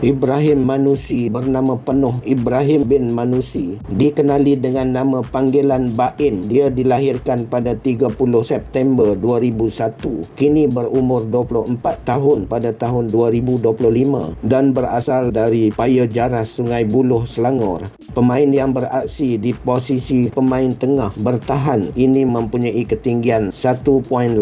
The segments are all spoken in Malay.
Ibrahim Manusi bernama penuh Ibrahim bin Manusi dikenali dengan nama panggilan Bain. Dia dilahirkan pada 30 September 2001 kini berumur 24 tahun pada tahun 2025 dan berasal dari Paya Jaras Sungai Buloh Selangor. Pemain yang beraksi di posisi pemain tengah bertahan. Ini mempunyai ketinggian 1.81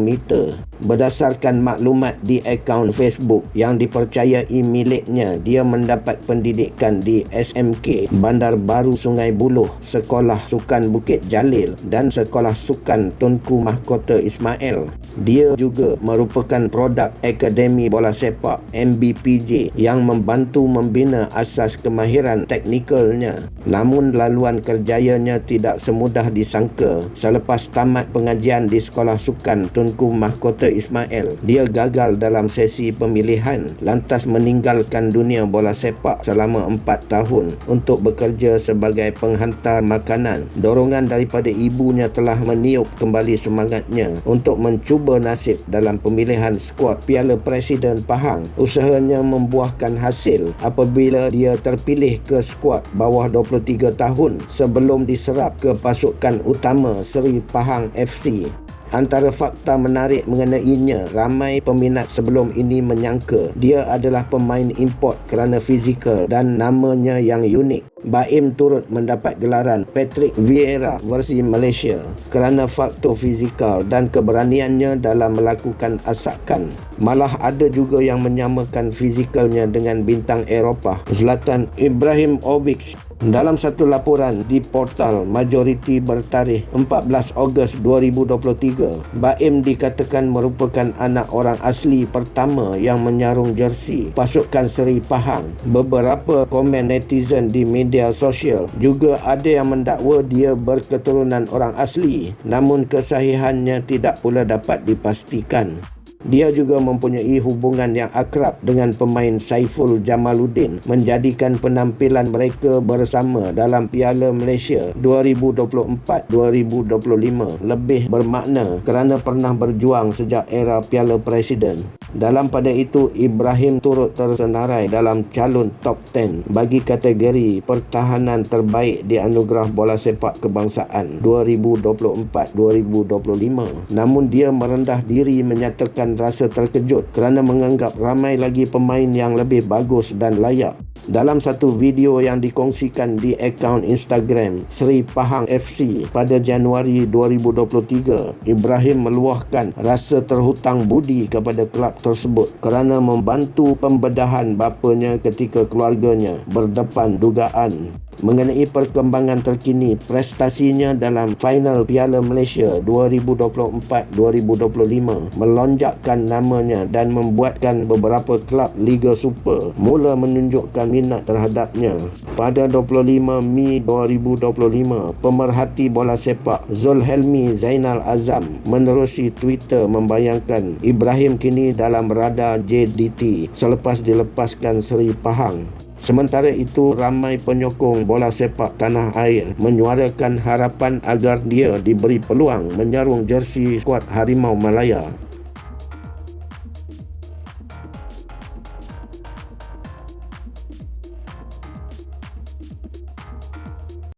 meter berdasarkan maklumat di akaun Facebook yang dipercayai miliknya dia mendapat pendidikan di SMK Bandar Baru Sungai Buloh Sekolah Sukan Bukit Jalil dan Sekolah Sukan Tunku Mahkota Ismail dia juga merupakan produk Akademi Bola Sepak MBPJ yang membantu membina asas kemahiran teknikalnya. Namun laluan kerjayanya tidak semudah disangka. Selepas tamat pengajian di Sekolah Sukan Tunku Mahkota Ismail dia gagal dalam sesi pemilihan. Lantas meninggal meninggalkan dunia bola sepak selama 4 tahun untuk bekerja sebagai penghantar makanan. Dorongan daripada ibunya telah meniup kembali semangatnya untuk mencuba nasib dalam pemilihan skuad Piala Presiden Pahang. Usahanya membuahkan hasil apabila dia terpilih ke skuad bawah 23 tahun sebelum diserap ke pasukan utama Seri Pahang FC. Antara fakta menarik mengenainya, ramai peminat sebelum ini menyangka dia adalah pemain import kerana fizikal dan namanya yang unik. Baim turut mendapat gelaran Patrick Vieira versi Malaysia kerana faktor fizikal dan keberaniannya dalam melakukan asakan. Malah ada juga yang menyamakan fizikalnya dengan bintang Eropah Zlatan Ibrahimovic dalam satu laporan di portal Majoriti bertarikh 14 Ogos 2023, Baim dikatakan merupakan anak orang asli pertama yang menyarung jersey pasukan Seri Pahang. Beberapa komen netizen di media sosial juga ada yang mendakwa dia berketurunan orang asli namun kesahihannya tidak pula dapat dipastikan. Dia juga mempunyai hubungan yang akrab dengan pemain Saiful Jamaluddin menjadikan penampilan mereka bersama dalam Piala Malaysia 2024-2025 lebih bermakna kerana pernah berjuang sejak era Piala Presiden. Dalam pada itu, Ibrahim turut tersenarai dalam calon top 10 bagi kategori pertahanan terbaik di anugerah bola sepak kebangsaan 2024-2025. Namun dia merendah diri menyatakan rasa terkejut kerana menganggap ramai lagi pemain yang lebih bagus dan layak. Dalam satu video yang dikongsikan di akaun Instagram Seri Pahang FC pada Januari 2023, Ibrahim meluahkan rasa terhutang budi kepada kelab tersebut kerana membantu pembedahan bapanya ketika keluarganya berdepan dugaan mengenai perkembangan terkini prestasinya dalam final Piala Malaysia 2024-2025 melonjakkan namanya dan membuatkan beberapa kelab Liga Super mula menunjukkan minat terhadapnya. Pada 25 Mei 2025, pemerhati bola sepak Zul Helmi Zainal Azam menerusi Twitter membayangkan Ibrahim kini dalam radar JDT selepas dilepaskan Seri Pahang. Sementara itu, ramai penyokong bola sepak tanah air menyuarakan harapan agar dia diberi peluang menyarung jersey skuad Harimau Malaya